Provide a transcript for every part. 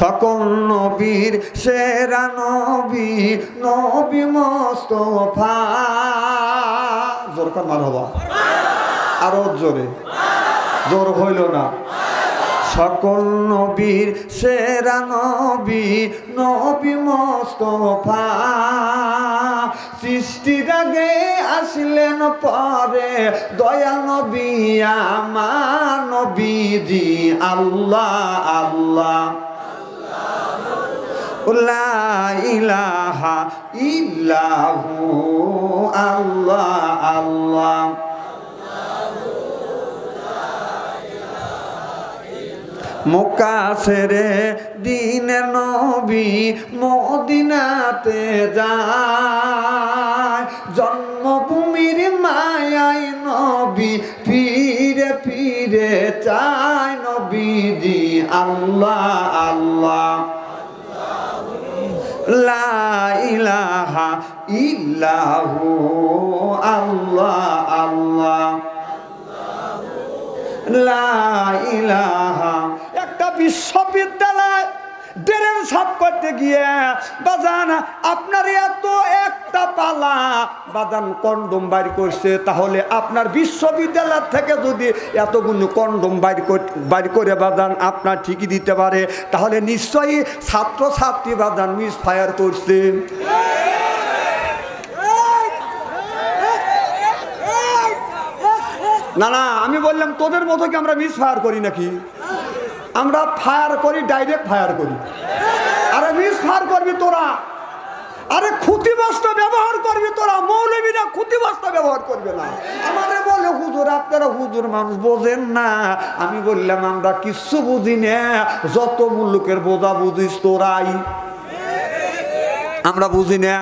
সকল নবীর সেরা নবী নবী মোস্তফা। জোর কর মার হবা আরও জোরে। জোর হইল না। সকল নবীর সেরা নবী নবী মোস্তফা। সৃষ্টির আগে আসলেন পরে, দয়া নবী, আমার নবীজি, আল্লাহ আল্লাহ। ইলাহা দিনের নবী মদিনাতে যায় ইল্লাহু আল্লাহ আল্লাহ লা ইলাহা একটা বিশ্ববিদ্যালয় ড্রেন সাফ করতে গিয়ে বাজান, আপনার এত একটা পালা, বাজান কন্ডম বাইর করছে, তাহলে আপনার বিশ্ববিদ্যালয় থেকে যদি এতগুলো কন্ডম বাইর বাইর করে বাজান, আপনার ঠিকই দিতে পারে। তাহলে নিশ্চয়ই ছাত্র ছাত্রী বাজান মিস ফায়ার করছে। না না, আমি বললাম, তোদের মতো কি আমরা মিস ফায়ার করি নাকি? আমরা ফায়ার করি ডাইরেক্ট ফায়ার করি। আরে মিস ফায়ার করবি তোরা? আরে ক্ষতিগ্রস্ত ব্যবহার করবি তোরা? মৌলবীরা ক্ষতিগ্রস্ত ব্যবহার করবে না। আমারে বলে, হুজুর, আপনারা হুজুর মানুষ বোঝেন না। আমি বললাম, আমরা কিচ্ছু বুঝি না। যত মুল্লুকের বোঝা বুঝিস তোরাই। আমরা বুঝি না।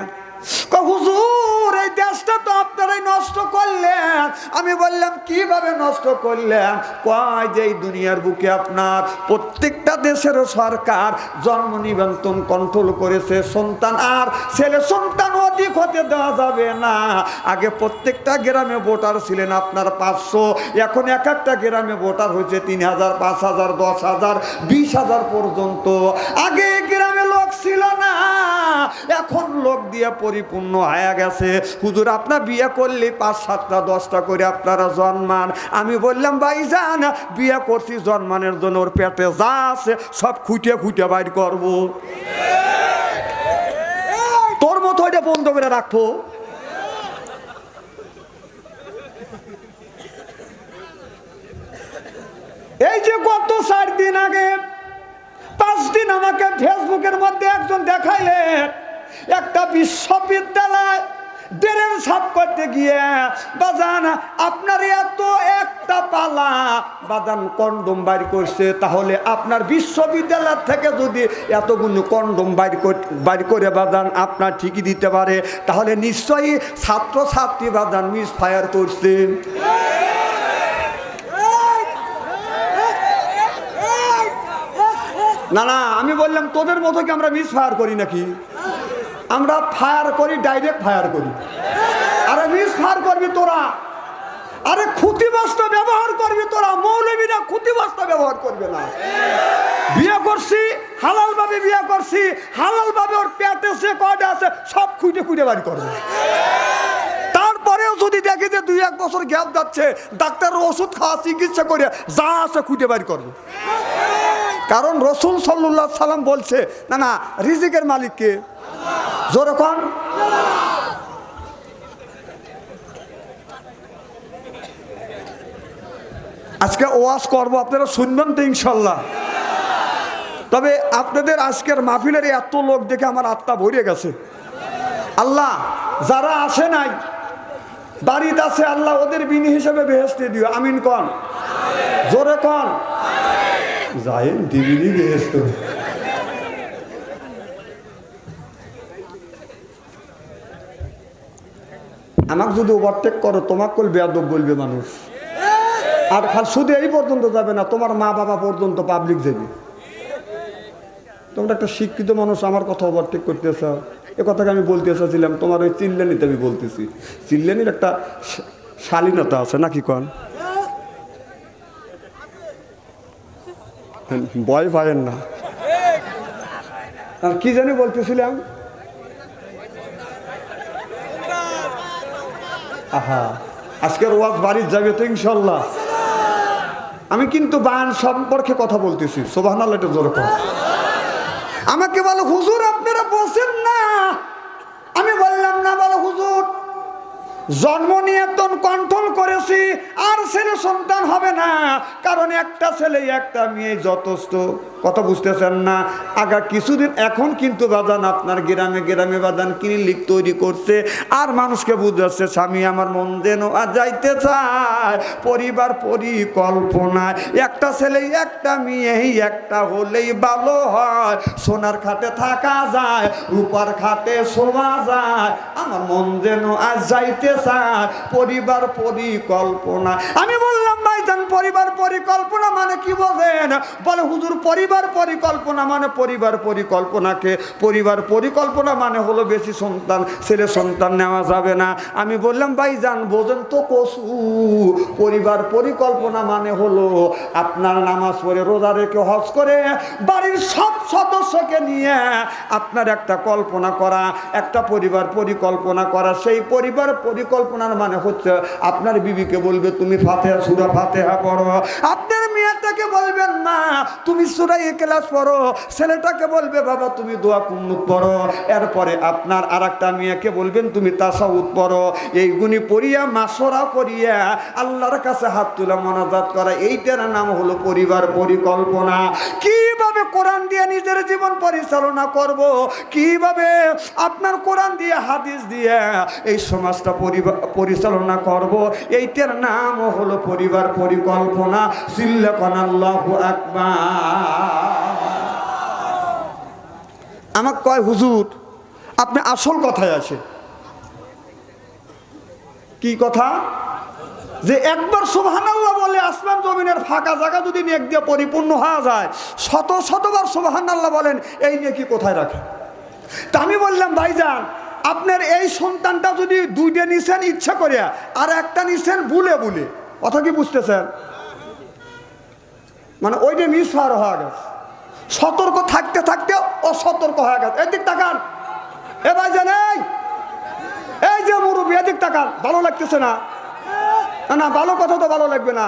দেশটা তো আপনারাই নষ্ট করলেন। আমি বললাম, কীভাবে নষ্ট করলেন? কয় যে দুনিয়ার বুকে আপনার প্রত্যেকটা দেশেরও সরকার জন্ম নিবন্ধন কন্ট্রোল করেছে, সন্তান, আর ছেলে সন্তান অধিক হতে দেওয়া যাবে না। আগে প্রত্যেকটা গ্রামে ভোটার ছিলেন আপনার পাঁচশো, এখন এক একটা গ্রামে ভোটার হয়েছে তিন হাজার, পাঁচ হাজার, দশ হাজার, বিশ হাজার পর্যন্ত। আগে গ্রামে লোক ছিল না। এখন লোক দিয়ে পরিপূর্ণ হয়ে গেছে। হুজুর আপনার বিয়ে করলে পাঁচ সাতটা, দশটা করে আপনারা জন্মান। আমি বললাম ভাই যান বিয়ে করছি জন্মানের জন্য, ওর পেটে যা আছে, সব খুঁটে খুঁটে বাইর করব। তোর মতো এটা বন্ধ করে রাখব। এই যে গত চার দিন আগে পাঁচ দিন আমাকে ফেসবুকের মধ্যে একজন দেখাইলেন। একটা বিশ্ববিদ্যালয় ড্রেন সাফ করতে গিয়ে, বাজান, আপনার এত একটা পালা। বাদান কন্ডম বাইর করছে, তাহলে আপনার বিশ্ববিদ্যালয় থেকে যদি এতগুলো কন্ডম বাইর বাইর করে বাদান আপনার ঠিকই দিতে পারে। তাহলে নিশ্চয়ই ছাত্র ছাত্রী বাদান মিস ফায়ার করছে। না না, আমি বললাম, তোদের মতো কি আমরা মিস ফায়ার করি নাকি? আমরা ফায়ার করি ডাইরেক্ট ফায়ার করি। আরে মিস ফায়ার করবি তোরা? আরে ক্ষতিগ্রস্ত ব্যবহার করবি তোরা, মৌলবীরা ক্ষতিগ্রস্ত ব্যবহার করবে না। বিয়ে করছি হালাল ভাবে বিয়ে করছি হালাল ভাবে ওর পেটে সে কয়টা আছে, সব খুঁটে খুঁটে বাড়ি করবে। তারপরেও যদি দেখে যে দুই এক বছর গ্যাপ যাচ্ছে, ডাক্তারের ওষুধ খাওয়া, চিকিৎসা করে যা আছে খুঁটে বাড়ি করবে। কারণ রসুল সাল্লাহ সাল্লাম বলছে, না না, রিজিকের মালিককে যেরকম আজকে ওয়াজ করব, আপনারা শুনবেন তো ইনশাল্লাহ। তবে আপনাদের আজকের মাহফিলের এত লোক দেখে আমার আত্মা ভরে গেছে। আল্লাহ, যারা আসে নাই, বাড়িতে আছে, আল্লাহ ওদের বিনি হিসেবে বেহেস্তে দিও। আমিন কন। জোরে কন। যাই দিবিনি বেহেস্ত আমাকে যদি ওভারটেক করো, তোমাকে কল বেয়াদব বলবে মানুষ। আর খাল শুধু এই পর্যন্ত যাবে না, তোমার মা বাবা পর্যন্ত পাবলিক যাবে। তোমরা একটা শিক্ষিত মানুষ, আমার কথা ওভারটেক করতেছ। এ কথাকে আমি বলতে এসেছিলাম, তোমার ওই চিল্লানিতে আমি বলতেছি। চিল্লানির একটা শালীনতা আছে, নাকি কন? ভয় পায়েন না। কি জানি বলতেছিলাম? আহা, আজকের ওয়াজ বাড়ির যাবে তো ইনশাল্লাহ। আমি কিন্তু বান সম্পর্কে কথা বলতেছি সোভান আল্লাহ এটা জোরে। আমাকে বলো, হুজুর, আপনারা বসেন না? আমি বললাম না, বলো, হুজুর। জন্ম নিয়ন্ত্রণ কন্ট্রোল করেছি আর ছেলে সন্তান হবে না। কারণ একটা ছেলে, একটা মেয়ে যথেষ্ট। কথা বুঝতেছেন না? আগা কিছুদিন এখন কিন্তু বাদান আপনার গ্রামে গ্রামে বাদান ক্লিনিক তৈরি করছে। আর মানুষকে বুঝাচ্ছে, স্বামী, আমার মন যেন আর যাইতে চায়। পরিবার পরিকল্পনায় একটা ছেলে, একটা মেয়েই একটা হলেই ভালো হয়। সোনার খাটে থাকা যায়, রূপার খাটে শোভা যায়। আমার মন যেন আর যাইতে চায়। পরিবার পরিকল্পনা। আমি বললাম ভাইজান পরিবার পরিকল্পনা মানে কি বলেন? বলে হুজুর, পরিবার পরিকল্পনা মানে পরিবার পরিকল্পনাকে। পরিবার পরিকল্পনা মানে হলো বেশি সন্তান, ছেলে সন্তান নেওয়া যাবে না। আমি বললাম ভাইজান বোঝেন তো কসু। পরিবার পরিকল্পনা মানে হলো আপনার নামাজ পড়ে রোজা রেখে হজ করে বাড়ির সব সদস্যকে নিয়ে আপনার একটা কল্পনা করা, একটা পরিবার পরিকল্পনা করা। সেই পরিবার পরিকল্পনার মানে হচ্ছে আপনার বিবিকে বলবে, তুমি ফাতে সুরা ফাতেহা পড়ো। আপনার মেয়েটাকে বলবেন না তুমি সুরাই ক্লাস পড়ো। ছেলেটাকে বলবে, বাবা, তুমি দোয়া কুন্নুত পড়ো। এরপরে আপনার আর একটা মেয়েকে বলবেন, তুমি তাসাউদ পড়ো। এইগুনি পড়িয়া মাসরা করিয়া আল্লাহর কাছে হাত তুলে মনাজাত করা, এইটার নাম হলো পরিবার পরিকল্পনা। কীভাবে কোরআন দিয়ে নিজের জীবন পরিচালনা করব? কীভাবে আপনার কোরআন দিয়ে, হাদিস দিয়ে এই সমাজটা পরিচালনা করব? এইটার নাম হলো পরিবার পরিকল্পনা আল্লাহু আকবার। আমাকে কয়, হুজুর, আপনি আসল কথায় আছে কি কথা? যে একবার সুবহানাল্লাহ বলে আসমান জমিনের ফাঁকা জায়গা যদি নেক দিয়ে পরিপূর্ণ হওয়া যায়, শত শতবার সুবহানাল্লাহ বলেন, এই নেকি কোথায় রাখে তা আমি বললাম, ভাইজান, আপনার এই সন্তানটা যদি দুইটা নিছেন ইচ্ছা করিয়া, আর একটা নিছেন ভুলে ভুলে কথা কি বুঝতেছেন? মানে ওইটা মিস হওয়ার হয়ে গেছে। সতর্ক থাকতে থাকতে অসতর্ক হয়ে গেছে। এদিক তাকান। এ ভাইজান নেই এই যে মুরব্বী, এদিক তাকান। ভালো লাগতেছে না? না ভালো কথা তো ভালো লাগবে না।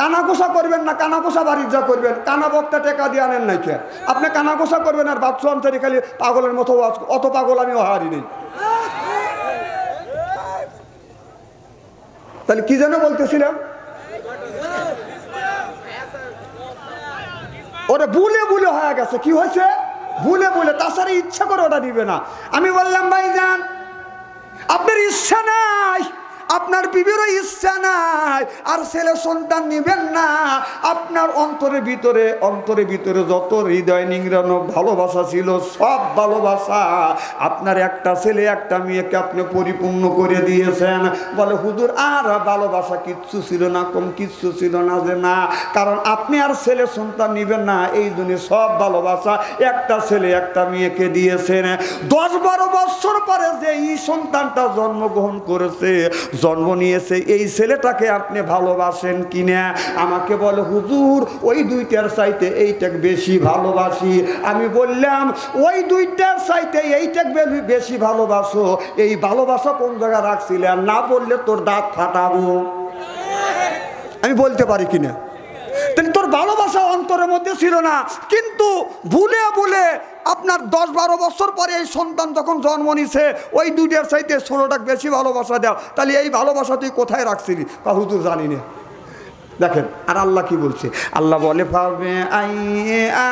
কানা কোষা করবেন না কানা কোষা বাড়ির যা করবেন। কানা বক্তা টেকা দিয়ে আনেন নাই কে? আপনি কানা কোষা করবেন আর বাচ্চু আনসারি খালি পাগলের মতো অত পাগল আমি হারি নেই তাহলে কি যেন বলতেছিলাম? ওটা বুলে বুলে হয়ে গেছে, কি হয়েছে? বুলে বুলে তাছাড়া ইচ্ছা করে ওটা দিবে না। আমি বললাম ভাই যান আপনার ইচ্ছা নাই। আপনার বিবিরও ইচ্ছা নাই, আর ছেলে সন্তান নিবেন না। আপনার অন্তরের ভিতরে অন্তরের ভিতরে যত হৃদয় নিংড়ানো ভালোবাসা ছিল, সব ভালোবাসা আপনার একটা ছেলে, একটা মেয়েকে আপনি পরিপূর্ণ করে দিয়েছেন। বলে, হুজুর, আর ভালোবাসা কিচ্ছু ছিল না, কম কিচ্ছু ছিল না যে না। কারণ আপনি আর ছেলে সন্তান নিবেন না, এই জন্য সব ভালোবাসা একটা ছেলে, একটা মেয়েকে দিয়েছেন। দশ বারো বছর পরে যে এই সন্তানটা জন্মগ্রহণ করেছে জন্ম নিয়েছে, এই ছেলেটাকে আপনি ভালোবাসেন কিনা? আমাকে বলে, হুজুর, ওই দুইটার চাইতে এইটাক বেশি ভালোবাসি। আমি বললাম, ওই দুইটার চাইতে এইটাক বেশি ভালোবাসো। এই ভালোবাসা কোন জায়গায় রাখছিলে? আর না বললে তোর দাঁত ফাটাবো। আমি বলতে পারি কিনা? তাহলে তোর ভালোবাসা অন্তরের মধ্যে ছিল না। কিন্তু ভুলে ভুলে আপনার দশ বারো বছর পরে এই সন্তান যখন জন্ম নিছে, ওই দুইটার চাইতে ষোলোটাকে বেশি ভালোবাসা দাও। তাহলে এই ভালোবাসা তুই কোথায় রাখছিলি? কাহু তো জানি না। দেখেন, আর আল্লাহ কি বলছে? আল্লাহ বলে পাবে আই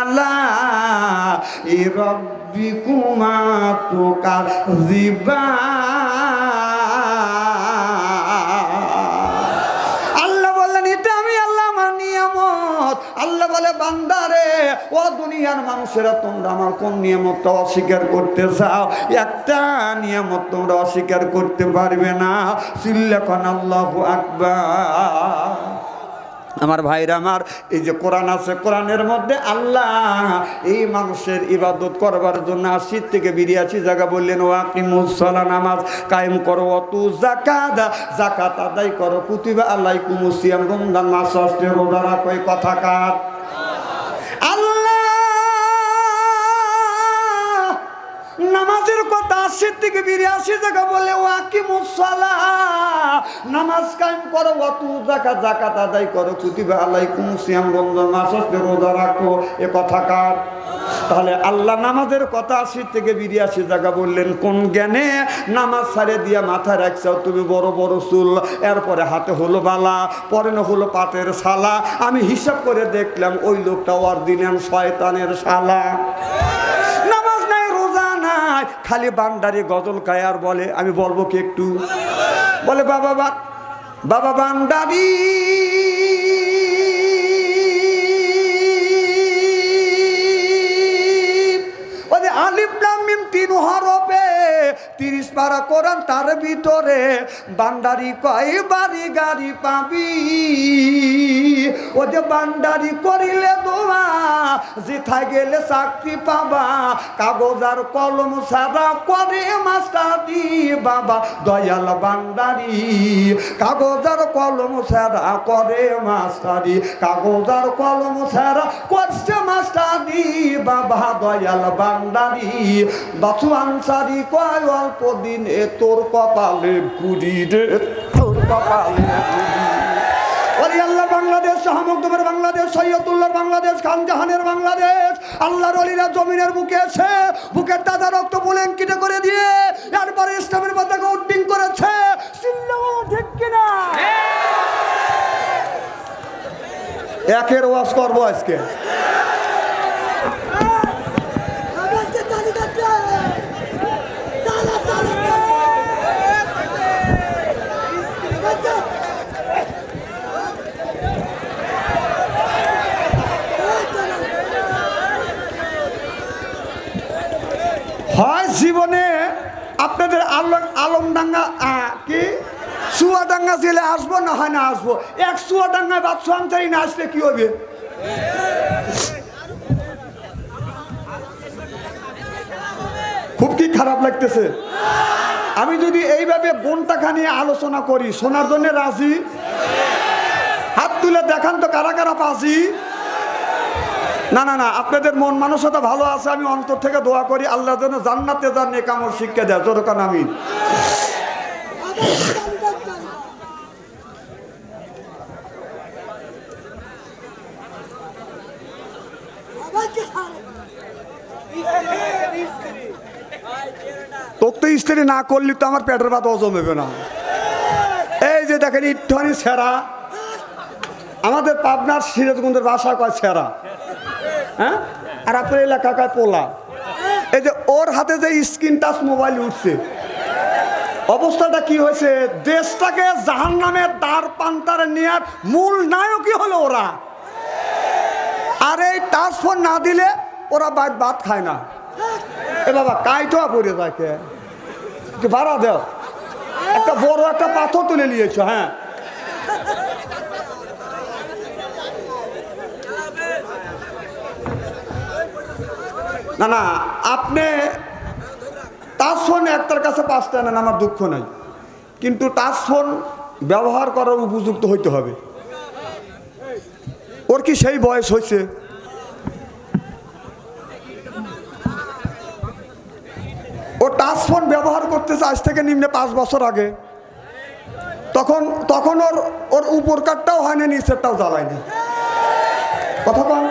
আল্লাহ বান্দারে, ও দুনিয়ার মানুষেরা তোমরা আমার কোন নিয়ামতটা অস্বীকার করতে চাও? একটা নিয়ামত তোমরা অস্বীকার করতে পারবে না। আল্লাহ আকবার। আমার ভাইরা আমার, এই যে কোরআন আছে, কোরআনের মধ্যে আল্লাহ এই মানুষের ইবাদত করবার জন্য আশির থেকে বেরিয়ে আছি জায়গা বললেন, ও আপনি ওয়াকিমুসলা নামাজ কায়েম করো অতু জাকাত জাকাত আদায় করো, কুতিবা আল্লাহ কুমুসিয়াম রমজান মাস রোজা রাখো কথা কার? থেকে জায়গা বলে নামাজ করো জাকা করো কথা তাহলে আল্লাহ নামাজের কথা আশি থেকে বিরিয়াশি জায়গা বললেন, কোন জ্ঞানে নামাজ ছাড়ে দিয়া মাথায় রাখছাও তুমি বড় বড় চুল, এরপরে হাতে হলো বালা, পরে হলো পাতের শালা। আমি হিসাব করে দেখলাম, ওই লোকটা অরিজিনাল শয়তানের শালা। খালি বান্ডারি গজল কায়ার বলে, আমি বলব কি একটু? বলে, বাবা, বা, বাবা বান্ডারি তিন হরফে, তিরিশ পারা কোরআন তার ভিতরে। বান্ডারি কয় বাড়ি গাড়ি পাবি? ও যে বান্ডারি করিলে দোয়া যেথা গেলে চাকরি পাবা কাগজ আর কলম সারা করে মাস্টারি বাবা দয়াল বান্ডারি কাগজ আর কলম সারা করে মাস্টারি কাগজ আর কলম সারা করছে মাস্টারি বাবা দয়াল বান্ডারি বাসু আনসারি কয়, অল্প দিন তোর কপালে গুড়ি রে, তোর কপালে বাংলাদেশ শাহমকদমের বাংলাদেশ সৈয়দুল্লার বাংলাদেশ খান জাহানের বাংলাদেশ। আল্লাহর অলিরা জমিনের বুকে এসে বুকের তাজা রক্ত বলেন কিটে করে দিয়ে এরপরে ইসলামের পতাকা উড্ডিং করেছে। চিল্লাও ঠিক কিনা? একের ওয়াজ করব আজকে আমাকে তালিকা দে তালা তালা বাচ্চা হয় জীবনে আপনাদের আলম আলমডাঙ্গা আহ, কি চুয়াডাঙ্গা জেলে আসব না হয় না আসব? এক চুয়াডাঙ্গায় বাদশু আনসারি না আসলে কি হবে। খুব কি খারাপ লাগতেছে? আমি যদি এইভাবে বনটাকা নিয়ে আলোচনা করি, শোনার জন্য রাজি? হাত তুলে দেখান তো কারা কারা পাজি? না না না, আপনাদের মন মানসতা ভালো আছে, আমি অন্তর থেকে দোয়া করি, আল্লাহ যেন জান্নাতে যান নেকামর শিক্ষা দেয় তোরকান আমি আমাকে তালিকা দে আমাকে ছাড়ে তোর তো না করলি তো আমার পেটের ভাত হজম হবে না। এই যে দেখেন ইট্টনি ছেঁড়া। আমাদের পাবনার সিরাজগঞ্জের ভাষা কয় ছেঁড়া? হ্যাঁ? আর আপনার এলাকা কয় পোলা? এই যে ওর হাতে যে স্ক্রিন টাচ মোবাইল উঠছে। অবস্থাটা কি হয়েছে? দেশটাকে জাহান নামের দ্বার পান্তারে নেওয়ার মূল নায়কই হলো ওরা। আর এই টাচ ফোন না দিলে ওরা বাদ ভাত খায় না। এ বাবা কাইটা পড়ে থাকে একটু ভাড়া দাও। একটা বড় একটা পাথর তুলে নিয়েছো হ্যাঁ। না না, আপনি টাচ ফোন একটার কাছে পাঁচটা নেন, আমার দুঃখ নাই। কিন্তু টাচ ফোন ব্যবহার করার উপযুক্ত হইতে হবে। ওর কি সেই বয়স হয়েছে ও টাচ ফোন ব্যবহার করতেছে আজ থেকে নিম্নে পাঁচ বছর আগে। তখন তখন ওর ওর উপর কাঠটাও হয় না নিচেরটাও জ্বালায়নি কথা কম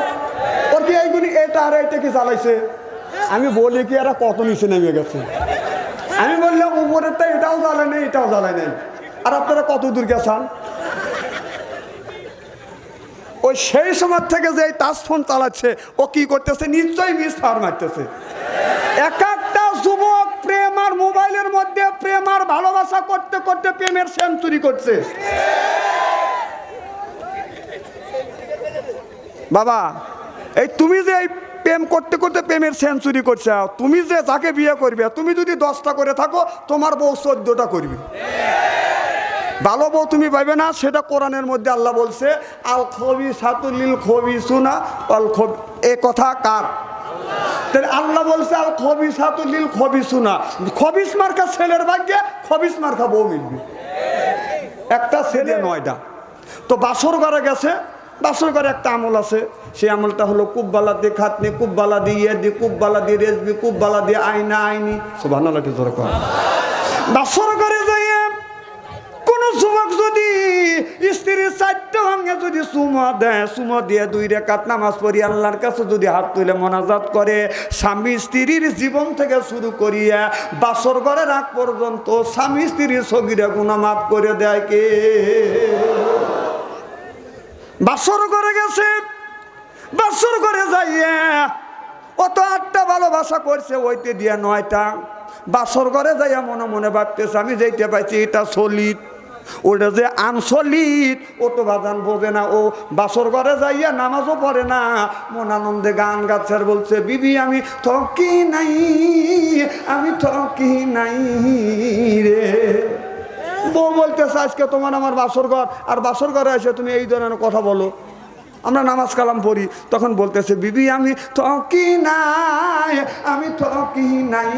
ওর কি এইগুলি এটা আর এইটা কি জ্বালাইছে? আমি বলি কি, এরা কত নিচে নেমে গেছে। আমি বললাম, উপরেরটা এটাও জ্বালায় নেই, এটাও জ্বালায় নেই। আর আপনারা কত দূর গেছেন? ওই সেই সময় থেকে যে টাচ ফোন চালাচ্ছে, ও কি করতেছে? নিশ্চয়ই মিস ফার মারতেছে। এক একটা যুবক আর মোবাইলের মধ্যে প্রেম আর ভালোবাসা করতে করতে প্রেমের সেঞ্চুরি করছে। বাবা, এই তুমি যে এই প্রেম করতে করতে প্রেমের সেঞ্চুরি করছে, তুমি যে যাকে বিয়ে করবে, তুমি যদি দশটা করে থাকো, তোমার বউ চোদ্দটা করবে। ভালো বউ তুমি পাইবে না, সেটা কোরআনের মধ্যে আল্লাহ বলছে, আল খবি সাতুলিল খবি সুনা অল খবি এ কথা কার? আল্লাহ বলছে, আল খবি সাতুলিল খবি সুনা খবিস মার্কা ছেলের ভাগ্যে খবিস মার্কা বউ মিলবে। একটা ছেলে নয়টা। তো বাসর ঘরে গেছে, বাসর করে একটা আমল আছে। সেই আমলটা হলো কুব্বালা দিয়ে খাতনি কুব্বালা দিয়ে ইয়ে দিয়ে কুব্বালা দিয়ে রেজবি কুব্বালা দিয়ে আইনা আইনি সুবাহ কি ধরে বাসর স্ত্রীর চারটে ভাঙে যদি সুমা দেয়, সুমা দিয়ে দুই রেখাত নামাজ পড়ি, আল্লাহর কাছে যদি হাত তুলে মনাজাত করে, স্বামী স্ত্রীর জীবন থেকে শুরু করিয়া বাসর ঘরে রাখ পর্যন্ত স্বামী স্ত্রীর সগিরা গুণা মাফ করে দেয় কে? বাসর করে গেছে, বাসর করে যাইয়া অত আটটা ভালোবাসা করছে, ওইতে দিয়া নয়টা। বাসর ঘরে যাইয়া মনে মনে ভাবতেছে, আমি যেইটা পাইছি এটা সলিড। ওটা যে আঞ্চলিক ও তো বাদান বোঝে না, ও বাসর ঘরে যাইয়া নামাজও পড়ে না। মন আনন্দে গান গাছার বলছে, বিবি, আমি থকি নাই, আমি থকি নাই রে। বউ বলতেছে, আজকে তোমার আমার বাসর ঘর, আর বাসর ঘরে এসে তুমি এই ধরনের কথা বলো। আমরা নামাজ কালাম পড়ি, তখন বলতেছে, বিবি, আমি ঠকি নাই, আমি ঠকি নাই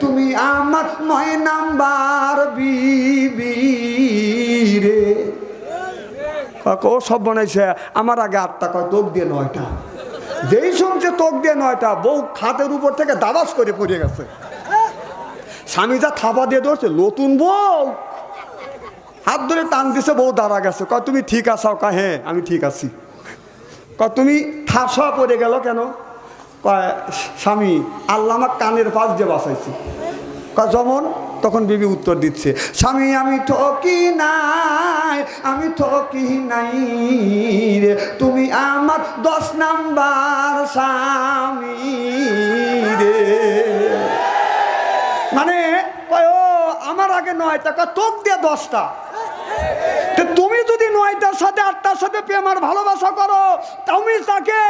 তুমি আমার নয় নাম্বার বিবি রে। ও সব বানাইছে। আমার আগে আটটা কয় তোক দিয়ে নয়টা। যেই শুনছে তোক দিয়ে নয়টা, বউ খাতের উপর থেকে দাবাস করে পড়ে গেছে। স্বামী যা থাপা দিয়ে ধরছে, নতুন বউ? হাত ধরে টান দিছে বউ দাঁড়া গেছে। কয় তুমি ঠিক আছো? কা হ্যাঁ আমি ঠিক আছি। কয় তুমি ঠাসা পড়ে গেল কেন? কয় স্বামী আল্লাহ আমার কানের পাশ দিয়ে বাঁচাইছি। কয় যেমন তখন বিবি উত্তর দিচ্ছে স্বামী আমি ঠকি নাই আমি ঠকি নাই রে। তুমি আমার দশ নাম্বার স্বামী রে। মানে কয়, ও আমার আগে নয় টাকা তোক দিয়ে দশটা। তুমি যদি নয়টার সাথে আটটার সাথে প্রেমার ভালোবাসা করো তুমি তাকে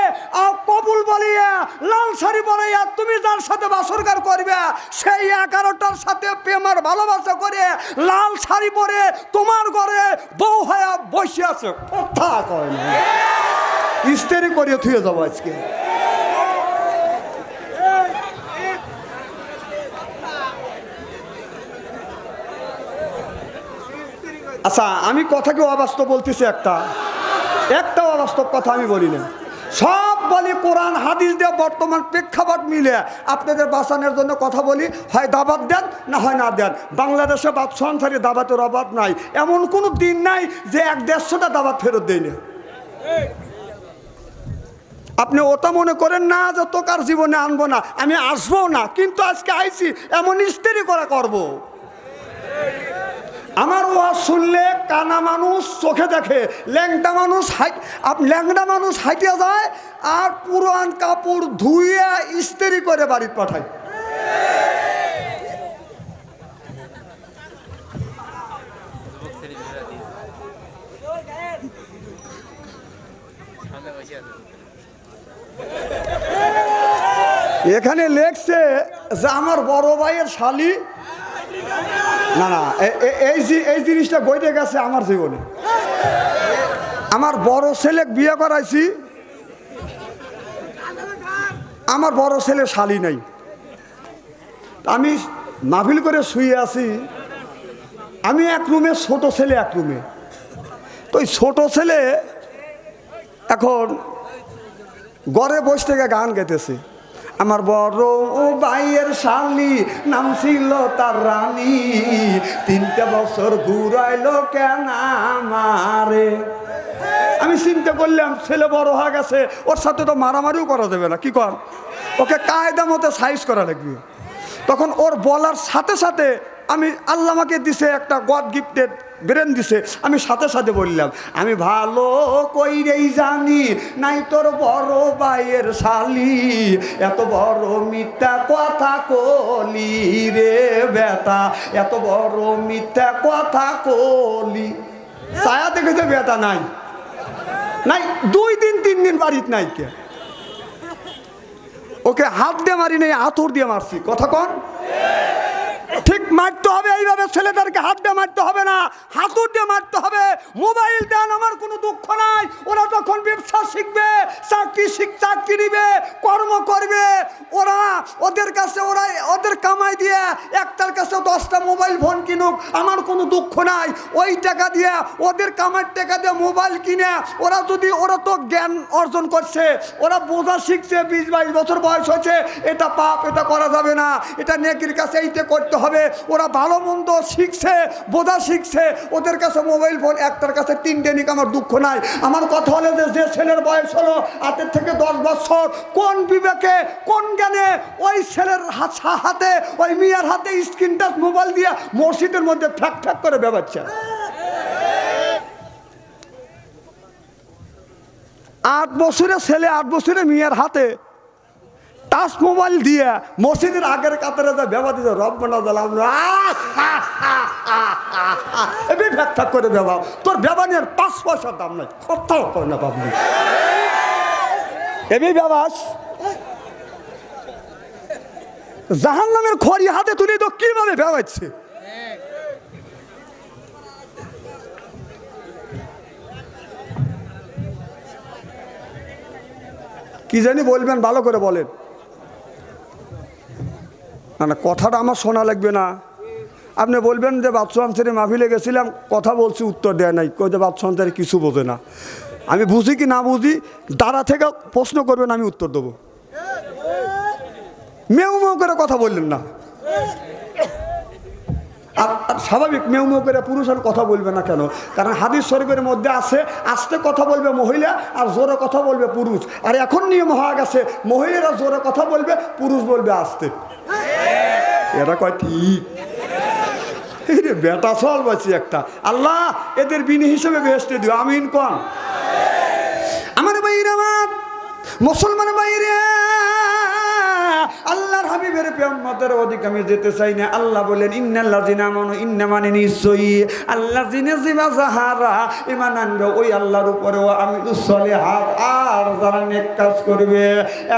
কবুল বলিয়া লাল শাড়ি পরাইয়া তুমি যার সাথে বাসরকার করবে, সেই এগারোটার সাথে প্রেমার ভালোবাসা করে লাল শাড়ি পরে তোমার ঘরে বউ হয়ে বসে আছে। কথা কয় না। ইস্তেরি করিয়ে থুয়ে যাব আজকে। আচ্ছা আমি কথাকে অবাস্তব বলতেছি একটা। একটা অবাস্তব কথা আমি বলি না সব বলি কোরআন, হাদিস দিয়ে বর্তমান প্রেক্ষাপট মিলে। আপনাদের বাঁচানোর জন্য কথা বলি, হয় দাবাত দেন না হয় না দেন। বাংলাদেশে বাদ সংসারে দাবাতের অভাব নাই। এমন কোনো দিন নাই যে এক দেড়শোটা দাবাত ফেরত দেয় না আপনি ওটা মনে করেন না যে তোকার জীবনে আনব না, আমি আসব না, কিন্তু আজকে আইছি, এমন স্ত্রী করে করব। আমার ওয়াজ শুনলে কানা মানুষ চোখে দেখে, ল্যাংটা মানুষ হাই ল্যাংড়া মানুষ হাইটে যায় আর পুরান কাপড় ধুইয়া ইস্ত্রি করে বাড়িতে পাঠায়। এখানে লেখছে যে আমার বড় ভাইয়ের শালি না না এই এই জিনিসটা বইতে গেছে আমার জীবনে। আমার বড় ছেলে বিয়ে করাইছি। আমার বড় ছেলে শালি নাই। আমি মাহফিল করে শুয়ে আছি। আমি এক রুমে, ছোট ছেলে এক রুমে। তো ওই ছোট ছেলে এখন গড়ে বসে থেকে গান গেতেছে। আমার বড় ভাইয়ের শালি নাম ছিল তার রানী। তিনটে বছর ঘুরাইলো কেন আমারে? আমি চিন্তা করলাম, ছেলে বড় হয়ে গেছে, ওর সাথে তো মারামারিও করা যাবে না, কি কর? ওকে কায়দা মতো সাইজ করা লাগবে। তখন ওর বলার সাথে সাথে আমি আল্লাহ আমাকে দিছে, একটা গড গিফটেড ব্রেন দিছে, আমি সাথে সাথে বললাম, আমি ভালো কইরেই জানি, নাই তোর বড় ভাইয়ের শালি, এত বড় মিথ্যা কথা কলি রে বেটা, এত বড় মিথ্যা কথা কলি। ছায়া দেখেছে বেটা নাই? নাই, দুই দিন, তিন দিন বাড়িতে নাই কে? ওকে হাত দিয়ে মারি নাই আতর দিয়ে মারছি, কথা কন? ঠিক মারতে হবে, এইভাবে ছেলেদেরকে হাত দিয়ে মারতে হবে না হাতুর দিয়ে মারতে হবে, মোবাইল দেন, আমার কোনো দুঃখ নাই। ওরা যখন ব্যবসা শিখবে, চাকরি শিখ, চাকরি নিবে, কর্ম করবে, ওরা ওদের কাছে ওরা ওদের কামাই দিয়ে একটার কাছে দশটা মোবাইল ফোন কিনুক, আমার কোনো দুঃখ নাই। ওই টাকা দিয়ে, ওদের কামার টাকা দিয়ে মোবাইল কিনে, ওরা যদি, ওরা তো জ্ঞান অর্জন করছে, ওরা বোঝা শিখছে, বিশ বাইশ বছর বয়স হয়েছে, এটা পাপ, এটা করা যাবে না, এটা নেকির কাছে এইটা করতে হবে। ওরা ভালো মন্দ শিখছে, বোঝা শিখছে, ওদের কাছে মোবাইল ফোন, একটার কাছে তিনটে নিক, আমার দুঃখ নাই। আমার কথা হলো যে যে ছেলের বয়স হলো, হাতের থেকে দশ বছর, কোন বিবেকে, কোন জ্ঞানে ওই ছেলের হাত- হাতে, ওই মেয়ের হাতে স্ক্রিন টাচ মোবাইল দিয়ে মসজিদের মধ্যে ফ্যাক ফ্যাক করে বেবাচ্ছে আট বছরের ছেলে, আট বছরের মেয়ের হাতে টাচ মোবাইল দিয়ে মসজিদের আগের কাতারে যা ব্যবহার দিতে রব্বানা দিলাম এবি ফ্যাক ফ্যাক করে ব্যবহার তোর ব্যবহারের পাঁচ পয়সার দাম নাই, কোথাও করে না পাবলি এবি ব্যবাস জাহান নামের খড়ি হাতে তুলে তো কীভাবে ব্যবহারছে কি জানি বলবেন, ভালো করে বলেন। না না, কথাটা আমার শোনা লাগবে না। আপনি বলবেন যে বাচ্চু আনসারি মাহফিলে গেছিলাম, কথা বলছি, উত্তর দেয় নাই। কই যে বাচ্চু আনসারি কিছু বোঝে না। আমি বুঝি কি না বুঝি, দাঁড়া থেকে প্রশ্ন করবেন, আমি উত্তর দেবো। মেউ মেউ করে কথা বললেন না। আর স্বাভাবিক মেউ মেউ করে পুরুষ আর কথা বলবে না কেন? কারণ হাদিস শরীফের মধ্যে আছে, আস্তে কথা বলবে মহিলা আর জোরে কথা বলবে পুরুষ। আর এখন নিয়ম হওয়া গেছে, মহিলারা জোরে কথা বলবে, পুরুষ বলবে আস্তে। এটা কয়, ঠিক। রে বেটা, চল বাঁচি একটা। আল্লাহ, এদের বিনি হিসেবে বেহেস্তে দিও। আমিন কন। আমার বাইরে আমার, মুসলমান বাইরে। আল্লাহর হাবিবের অধিক আমি যেতে চাই না। আল্লাহ বলেন জিনা মনো নিশ্চয়ই আল্লাহ জিনে ইমান আনবে, ওই আল্লাহর উপরেও আমি উসলে হাত আর যারা নেক কাজ করবে,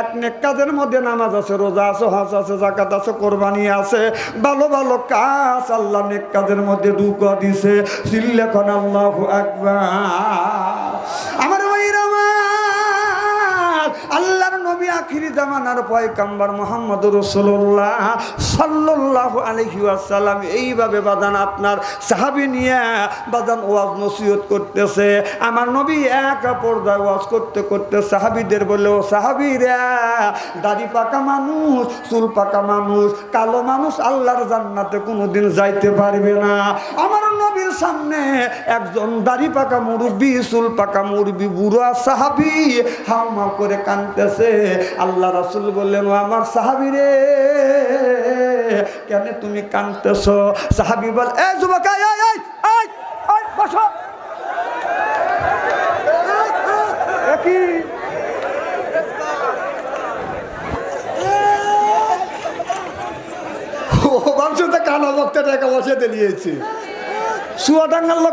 এক নেক কাজের মধ্যে নামাজ আছে, রোজা আছে, হজ আছে জাকাত আছে, কোরবানি আছে, ভালো ভালো কাজ আল্লাহ নেক কাজের মধ্যে ঢুকা দিছে। সিল্লেখন আল্লাহ আকবার। আখিরি জামানার পয়কাম্বার মোহাম্মদ রসুল্লাহ সাল্লাহ আলহি আসাল্লাম এইভাবে বাদান আপনার সাহাবি নিয়ে বাদান ওয়াজ নসিহত করতেছে। আমার নবী এক পর্দায় ওয়াজ করতে করতে সাহাবিদের বললেও সাহাবিরা, দাড়ি পাকা মানুষ, চুল পাকা মানুষ, কালো মানুষ আল্লাহর জান্নাতে কোনোদিন যাইতে পারবে না। আমার নবীর সামনে একজন দাড়ি পাকা মুরব্বী, চুল পাকা মুরব্বী, বুড়া সাহাবি হাউমা করে কানতেছে আল্লাহ রাসুল বললেন আমার সাহাবি রে, কেন তুমি কানতেছ সাহাবি বল, এ যুবক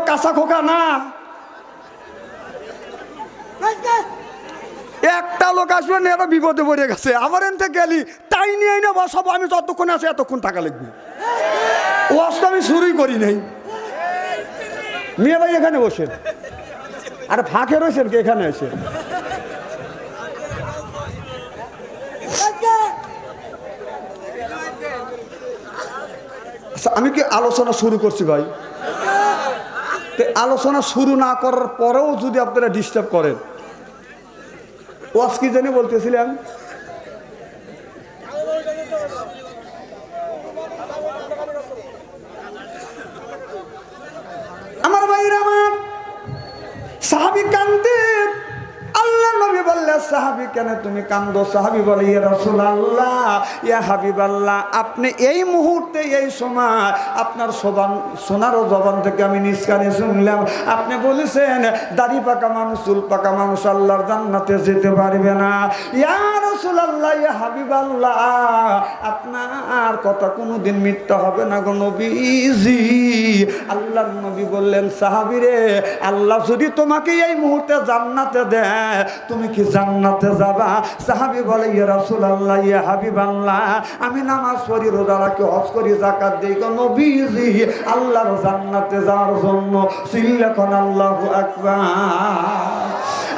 কাঁচা খোকা না? একটা লোক আসবে না এরা বিপদে পড়ে গেছে। আমার এনতে গেলি তাই নিয়ে না বসাবো আমি যতক্ষণ আছে এতক্ষণ টাকা লাগবে। ও আসতে আমি শুরুই করি নাই। মেয়ে ভাই এখানে বসে। আরে ফাঁকে রয়েছেন কি? এখানে এসে। আচ্ছা, আমি কি আলোচনা শুরু করছি ভাই? আলোচনা শুরু না করার পরেও যদি আপনারা ডিস্টার্ব করেন ওয়াজ কি জানি বলতেছিলাম? আমার ভাইরা আমার আল্লাহ নবী বললে, সাহাবি, কেন তুমি কান্দো? সাহাবি বলে, ইয়া ইয়া আপনি এই মুহূর্তে, এই সময় আপনার সোবান, সোনারও জবান থেকে আমি নিষ্কানে শুনলাম। আপনি বলেছেন, দাড়ি পাকা মানুষ, চুল পাকা মানুষ আল্লাহর জান্নাতে যেতে পারবে না। ইয়া ইয়া আপনার কথা কোনোদিন মিথ্যা হবে না গো নবীজি। আল্লাহর নবী বললেন সাহাবিরে আল্লাহ যদি তোমাকে এই মুহূর্তে জান্নাতে দেয়, তুমি কি কি জান্নাতে যাবা? সাহাবি বলে, ইয়া রাসূলুল্লাহ, ইয়া হাবিবাল্লাহ, আমি নামাজ পড়ি, রোজা রাখি, হজ করি, যাকাত দেই কোন নবীজি, আল্লাহর জান্নাতে যাওয়ার জন্য সিল্লাখন আল্লাহু আকবার।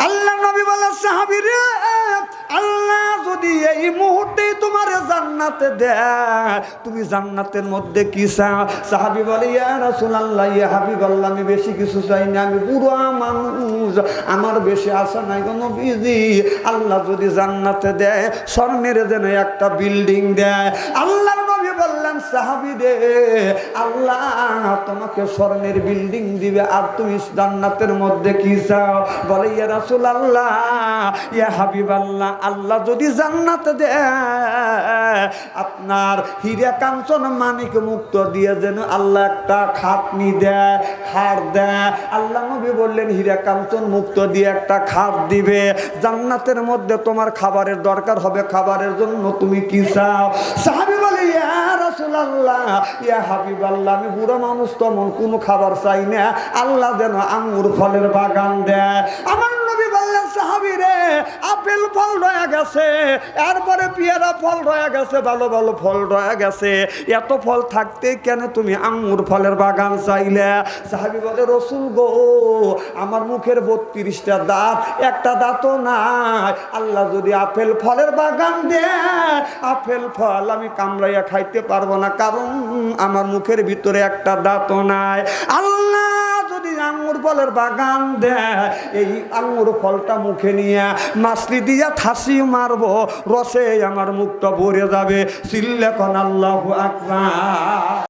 আল্লাহ নবী বলে, সাহাবি রে আল্লাহ এই মুহূর্তে তোমার জান্নাতে দেয়, তুমি জান্নাতের মধ্যে কি চাও? সাহাবি বলে, ইয়া রাসূলুল্লাহ, ইয়া হাবিবাল্লাহ, আমি বেশি কিছু চাই না, আমি বুড়া মানুষ, আমার বেশি আশা নাই কোনো বিজি আল্লাহ যদি জান্নাতে দেয়, স্বর্ণের যেন একটা বিল্ডিং দেয় আল্লাহ আল্লাহ তোমাকে স্বর্ণের বিল্ডিং দিবে আর তুমি জান্নাতের মধ্যে কি চাও? বলে, ইয়া রাসূল আল্লাহ ইয়া হাবিব আল্লাহ আল্লাহ যদি জান্নাতে দেয়, আপনার হীরা কাঞ্চন মানিক মুক্ত দিয়ে যেন আল্লাহ একটা খাটনি দেয়, খাট দেয়। আল্লাহ নবী বললেন, হীরা কাঞ্চন মুক্ত দিয়ে একটা খাট দিবে। জান্নাতের মধ্যে তোমার খাবারের দরকার হবে, খাবারের জন্য তুমি কি চাও? সাহাবি বলে, ইয়া কোনো খাবার চাই না। আল্লাহ যেন আঙ্গুর ফলের বাগান দেয়। আমার নবী রে আপেল ফল রয়ে গেছে, এরপরে পেয়ারা ফল রয়ে গেছে, ভালো ভালো ফল রয়ে গেছে। এত ফল থাকতে কেন তুমি আঙ্গুর ফলের বাগান চাইলে? সাহাবি বলে, রসুল গো, আমার মুখের বত্রিশটা দাঁত, একটা দাঁতও নাই। আল্লাহ যদি আপেল ফলের বাগান দেয়, আপেল ফল আমি কামড়াইয়া খাইতে পারব না, কারণ আমার মুখের ভিতরে একটা দাঁতও নাই। আল্লাহ ফলের বাগান দেয় এই আঙুর ফলটা মুখে নিয়ে মাসলি দিয়া থাসি মারবো, রসে আমার মুখটা ভরে যাবে। সিল্লেখন আল্লাহ আকবার।